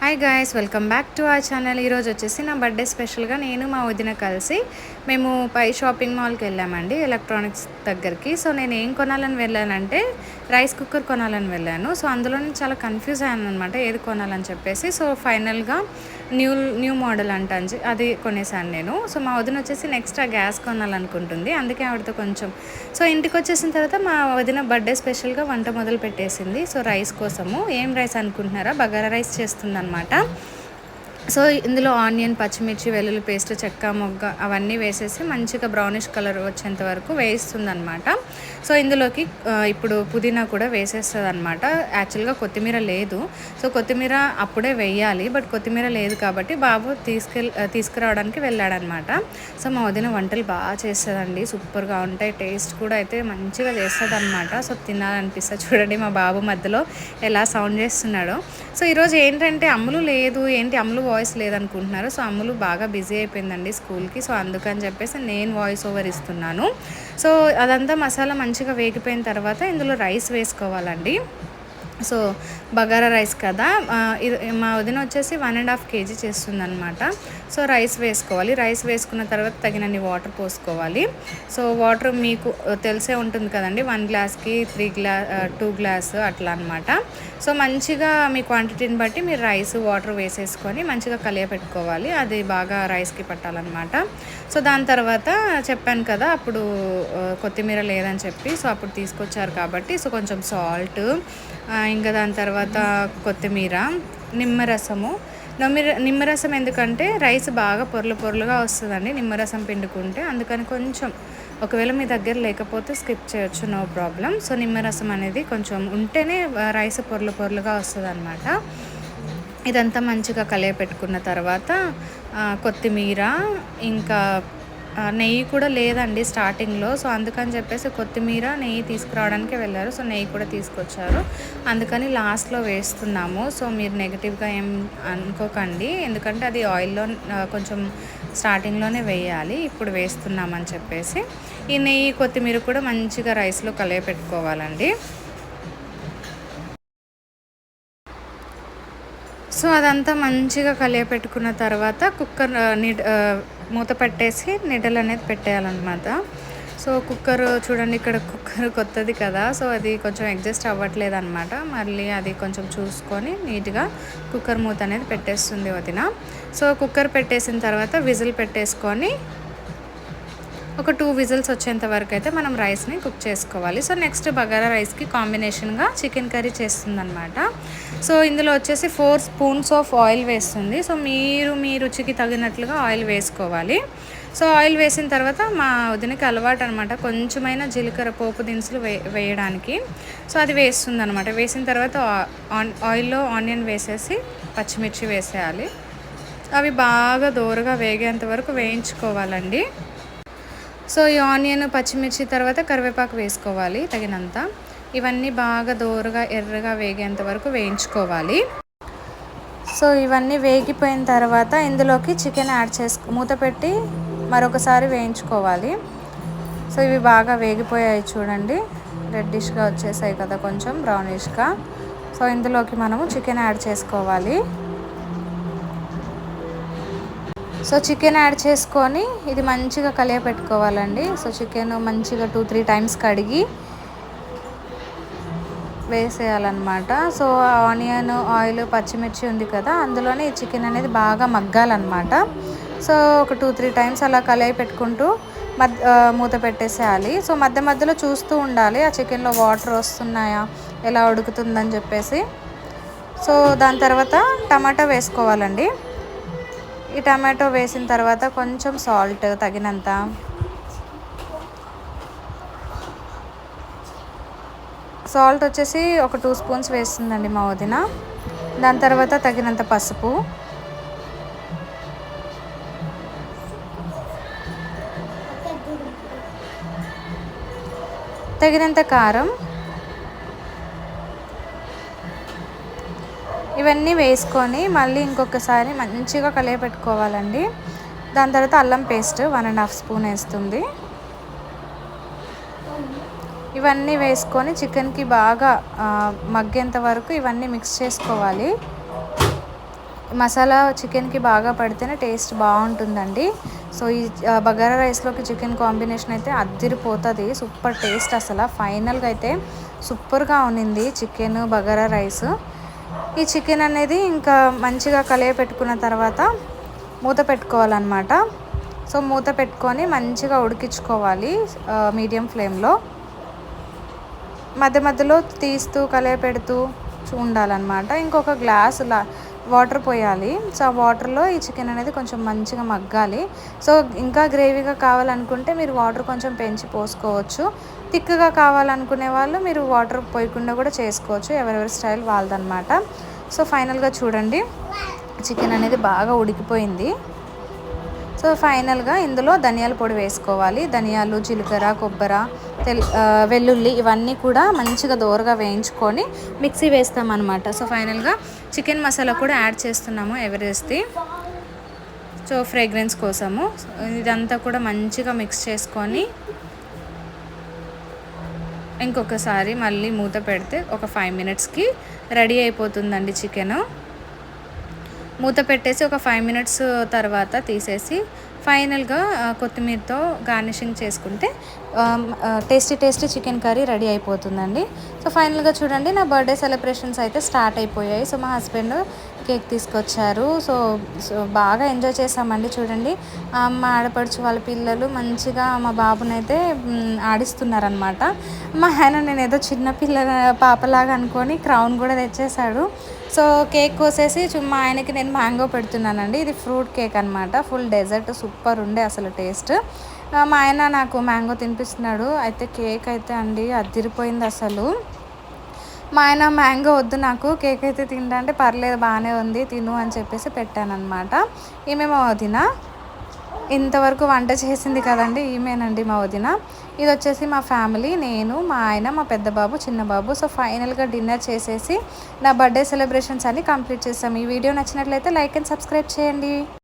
Hi guys welcome back to a channel ఈరోజు వచ్చేసి నా బర్త్డే స్పెషల్గా నేను మా వదిన కలిసి మేము పై షాపింగ్ మాల్కి వెళ్ళామండి ఎలక్ట్రానిక్స్ దగ్గరికి. సో నేను ఏం కొనాలని వెళ్ళానంటే రైస్ కుక్కర్ కొనాలని వెళ్ళాను. సో అందులో నేను చాలా కన్ఫ్యూజ్ అయ్యాను అనమాట ఏది కొనాలని చెప్పేసి. సో ఫైనల్గా న్యూ న్యూ మోడల్ అంట అని అది కొనేసాను నేను. సో మా వదిన వచ్చేసి నెక్స్ట్ ఆ గ్యాస్ కొనాలనుకుంటుంది. అందుకే ఆవిడతో కొంచెం సో ఇంటికి వచ్చేసిన తర్వాత మా వదిన బర్త్డే స్పెషల్గా వంట మొదలు పెట్టేసింది సో రైస్ కోసము. ఏం రైస్ అనుకుంటున్నారా? బగారా రైస్ చేస్తుందనమాట సో ఇందులో ఆనియన్ పచ్చిమిర్చి వెల్లుల్లి పేస్ట్ చెక్క మొగ్గ అవన్నీ వేసేసి మంచిగా బ్రౌనిష్ కలర్ వచ్చేంత వరకు వేయిస్తుంది అనమాట సో ఇందులోకి ఇప్పుడు పుదీనా కూడా వేసేస్తుంది అనమాట యాక్చువల్గా కొత్తిమీర లేదు. సో కొత్తిమీర అప్పుడే వేయాలి. బట్ కొత్తిమీర లేదు కాబట్టి బాబు తీసుకెళ్ తీసుకురావడానికి వెళ్ళాడనమాట సో మా వదిన వంటలు బాగా చేస్తుందండి. సూపర్గా ఉంటాయి. టేస్ట్ కూడా అయితే మంచిగా చేస్తుంది అనమాట సో తినాలనిపిస్తుంది చూడండి మా బాబు మధ్యలో ఎలా సౌండ్ చేస్తున్నాడో. సో ఈరోజు ఏంటంటే అమ్ములు లేదు. ఏంటి అమ్ములు వాయిస్ లేదనుకుంటున్నారు సో అమ్ములు బాగా బిజీ అయిపోయిందండి స్కూల్కి. సో అందుకని చెప్పేసి నేను వాయిస్ ఓవర్ ఇస్తున్నాను. సో అదంతా మసాలా మంచిగా వేగిపోయిన తర్వాత ఇందులో రైస్ వేసుకోవాలండి. సో బగారా రైస్ కదా. ఇది మా వదిన వచ్చేసి వన్ అండ్ హాఫ్ కేజీ చేస్తుంది అనమాట సో రైస్ వేసుకోవాలి. రైస్ వేసుకున్న తర్వాత తగినన్ని వాటర్ పోసుకోవాలి. సో వాటర్ మీకు తెలిసే ఉంటుంది కదండి. వన్ గ్లాస్కి త్రీ గ్లా టూ గ్లాస్ అట్లా అనమాట సో మంచిగా మీ క్వాంటిటీని బట్టి మీరు రైస్ వాటర్ వేసేసుకొని మంచిగా కలియపెట్టుకోవాలి అది బాగా రైస్కి పట్టాలన్నమాట. సో దాని తర్వాత చెప్పాను కదా అప్పుడు కొత్తిమీర లేదని చెప్పి సో అప్పుడు తీసుకొచ్చారు కాబట్టి సో కొంచెం సాల్ట్ ఇంకా దాని తర్వాత కొత్తిమీర నిమ్మరసము. నిమ్మర నిమ్మరసం ఎందుకంటే రైస్ బాగా పొరలు పొరలుగా వస్తుందండి నిమ్మరసం పిండుకుంటే. అందుకని కొంచెం ఒకవేళ మీ దగ్గర లేకపోతే స్కిప్ చేయొచ్చు నో ప్రాబ్లం. సో నిమ్మరసం అనేది కొంచెం ఉంటేనే రైస్ పొరలు పొరలుగా వస్తుంది ఇదంతా మంచిగా కలియపెట్టుకున్న తర్వాత కొత్తిమీర ఇంకా నెయ్యి కూడా లేదండి స్టార్టింగ్లో. సో అందుకని చెప్పేసి కొత్తిమీర నెయ్యి తీసుకురావడానికి వెళ్ళారు. సో నెయ్యి కూడా తీసుకొచ్చారు. అందుకని లాస్ట్లో వేస్తున్నాము. సో మీరు నెగిటివ్గా ఏం అనుకోకండి. ఎందుకంటే అది ఆయిల్లో కొంచెం స్టార్టింగ్లోనే వేయాలి. ఇప్పుడు వేస్తున్నామని చెప్పేసి ఈ నెయ్యి కొత్తిమీర కూడా మంచిగా రైస్లో కలియపెట్టుకోవాలండి సో అదంతా మంచిగా కలియపెట్టుకున్న తర్వాత కుక్కర్ నిడ్ మూత పెట్టేసి నీడలు అనేది పెట్టేయాలన్నమాట. సో కుక్కర్ చూడండి ఇక్కడ కుక్కర్ కొత్తది కదా. సో అది కొంచెం అడ్జస్ట్ అవ్వట్లేదు అనమాట మళ్ళీ అది కొంచెం చూసుకొని నీట్గా కుక్కర్ మూత అనేది పెట్టేస్తుంది వదిన. సో కుక్కర్ పెట్టేసిన తర్వాత విజిల్ పెట్టేసుకొని ఒక టూ విజిల్స్ వచ్చేంత వరకు అయితే మనం రైస్ని కుక్ చేసుకోవాలి. సో నెక్స్ట్ బగారా రైస్కి కాంబినేషన్గా చికెన్ కర్రీ చేస్తుందన్నమాట. సో ఇందులో వచ్చేసి ఫోర్ స్పూన్స్ ఆఫ్ ఆయిల్ వేస్తుంది. సో మీరు మీ రుచికి తగినట్లుగా ఆయిల్ వేసుకోవాలి. సో ఆయిల్ వేసిన తర్వాత మా వదినకి అలవాటు అనమాట కొంచెమైనా జీలకర్ర పోపు దినుసులు వే వేయడానికి. సో అది వేస్తుంది అనమాట వేసిన తర్వాత ఆన్ ఆయిల్లో ఆనియన్ వేసేసి పచ్చిమిర్చి వేసేయాలి. అవి బాగా దోరగా వేగేంత వరకు వేయించుకోవాలండి. సో ఈ ఆనియన్ పచ్చిమిర్చి తర్వాత కరివేపాకు వేసుకోవాలి తగినంత. ఇవన్నీ బాగా దోరగా ఎర్రగా వేగేంత వరకు వేయించుకోవాలి. సో ఇవన్నీ వేగిపోయిన తర్వాత ఇందులోకి చికెన్ యాడ్ చేసుకో మూత పెట్టి మరొకసారి వేయించుకోవాలి. సో ఇవి బాగా వేగిపోయాయి చూడండి. రెడ్డిష్గా వచ్చేసాయి కదా కొంచెం బ్రౌనిష్గా. సో ఇందులోకి మనము చికెన్ యాడ్ చేసుకోవాలి. సో చికెన్ యాడ్ చేసుకొని ఇది మంచిగా కలియపెట్టుకోవాలండి సో చికెన్ మంచిగా టూ త్రీ టైమ్స్ కడిగి వేసేయాలన్నమాట. సో ఆనియన్ ఆయిల్ పచ్చిమిర్చి ఉంది కదా అందులోనే ఈ చికెన్ అనేది బాగా మగ్గాలన్నమాట. సో ఒక టూ త్రీ టైమ్స్ అలా కలిగి పెట్టుకుంటూ మధ్య మూత పెట్టేసేయాలి. సో మధ్య మధ్యలో చూస్తూ ఉండాలి ఆ చికెన్లో వాటర్ వస్తున్నాయా ఎలా ఉడుకుతుందని చెప్పేసి. సో దాని తర్వాత టమాటా వేసుకోవాలండి. ఈ టమాటో వేసిన తర్వాత కొంచెం సాల్ట్ తగినంత. సాల్ట్ వచ్చేసి ఒక టూ స్పూన్స్ వేస్తుందండి మా వదిన. దాని తర్వాత తగినంత పసుపు. తగినంత కారం. ఇవన్నీ వేసుకొని మళ్ళీ ఇంకొకసారి మంచిగా కలియపెట్టుకోవాలండి దాని తర్వాత అల్లం paste one and half spoon వేస్తుంది. ఇవన్నీ వేసుకొని చికెన్కి బాగా మగ్గేంత వరకు ఇవన్నీ మిక్స్ చేసుకోవాలి. మసాలా చికెన్కి బాగా పడితేనే టేస్ట్ బాగుంటుందండి. సో ఈ బగారా రైస్లోకి చికెన్ కాంబినేషన్ అయితే అద్దిరిపోతుంది. సూపర్ టేస్ట్ అసలు. ఫైనల్గా అయితే సూపర్గా ఉన్నింది చికెన్ బగారా రైస్. ఈ చికెన్ అనేది ఇంకా మంచిగా కలియ పెట్టుకున్న తర్వాత మూత పెట్టుకోవాలన్నమాట. సో మూత పెట్టుకొని మంచిగా ఉడికించుకోవాలి మీడియం ఫ్లేమ్లో. మధ్య మధ్యలో తీస్తూ కలియ పెడుతూ ఉండాలన్నమాట. ఇంకొక గ్లాస్ లా వాటర్ పోయాలి. సో ఆ వాటర్లో ఈ చికెన్ అనేది కొంచెం మంచిగా మగ్గాలి. సో ఇంకా గ్రేవీగా కావాలనుకుంటే మీరు వాటర్ కొంచెం పెంచి పోసుకోవచ్చు. థిక్గా కావాలనుకునే వాళ్ళు మీరు వాటర్ పోయకుండా కూడా చేసుకోవచ్చు. ఎవరెవరి స్టైల్ వాళ్ళదనమాట సో ఫైనల్గా చూడండి. చికెన్ అనేది బాగా ఉడికిపోయింది. సో ఫైనల్గా ఇందులో ధనియాల పొడి వేసుకోవాలి. ధనియాలు జీలకర్ర కొబ్బరి తెల్ వెల్లుల్లి ఇవన్నీ కూడా మంచిగా దోరగా వేయించుకొని మిక్సీ వేస్తామన్నమాట. సో ఫైనల్గా చికెన్ మసాలా కూడా యాడ్ చేస్తున్నాము ఎవరెస్ట్ది సో ఫ్రేగ్రెన్స్ కోసము. ఇదంతా కూడా మంచిగా మిక్స్ చేసుకొని ఇంకొకసారి మళ్ళీ మూత పెడితే ఒక ఫైవ్ మినిట్స్కి రెడీ అయిపోతుందండి చికెను. మూత పెట్టేసి ఒక ఫైవ్ మినిట్స్ తర్వాత తీసేసి ఫైనల్గా కొత్తిమీరతో గార్నిషింగ్ చేసుకుంటే tasty tasty chicken curry ready అయిపోతుందండి. సో ఫైనల్గా చూడండి నా బర్త్డే సెలబ్రేషన్స్ అయితే స్టార్ట్ అయిపోయాయి. సో మా హస్బెండ్ కేక్ తీసుకొచ్చారు. సో సో బాగా ఎంజాయ్ చేసామండి చూడండి. మా ఆడపడుచు వాళ్ళ పిల్లలు మంచిగా మా బాబునైతే ఆడిస్తున్నారనమాట మా ఆయన నేను ఏదో చిన్న పిల్ల పాపలాగా అనుకొని క్రౌన్ కూడా తెచ్చేసాడు సో కేక్ కోసేసి మా ఆయనకి నేను మ్యాంగో పెడుతున్నానండి. ఇది ఫ్రూట్ కేక్ అనమాట ఫుల్ డెజర్ట్ సూపర్ ఉండే అసలు టేస్ట్. మా ఆయన నాకు మ్యాంగో తినిపిస్తున్నాడు. అయితే కేక్ అయితే అండి అదిరిపోయింది అసలు. మా ఆయన మ్యాంగో వద్దు నాకు కేక్ అయితే తింటా అంటే పర్లేదు బాగానే ఉంది తిను అని చెప్పేసి పెట్టానమాట ఈమె మా వదిన. ఇంతవరకు వంట చేసింది కదండి ఈమెనండి మా వదిన. ఇది వచ్చేసి మా ఫ్యామిలీ నేను మా ఆయన మా పెద్ద బాబు చిన్న బాబు. సో ఫైనల్గా డిన్నర్ చేసేసి నా బర్త్డే సెలబ్రేషన్స్ అన్ని కంప్లీట్ చేస్తాం ఈ వీడియో నచ్చినట్లయితే లైక్ అండ్ సబ్స్క్రైబ్ చేయండి.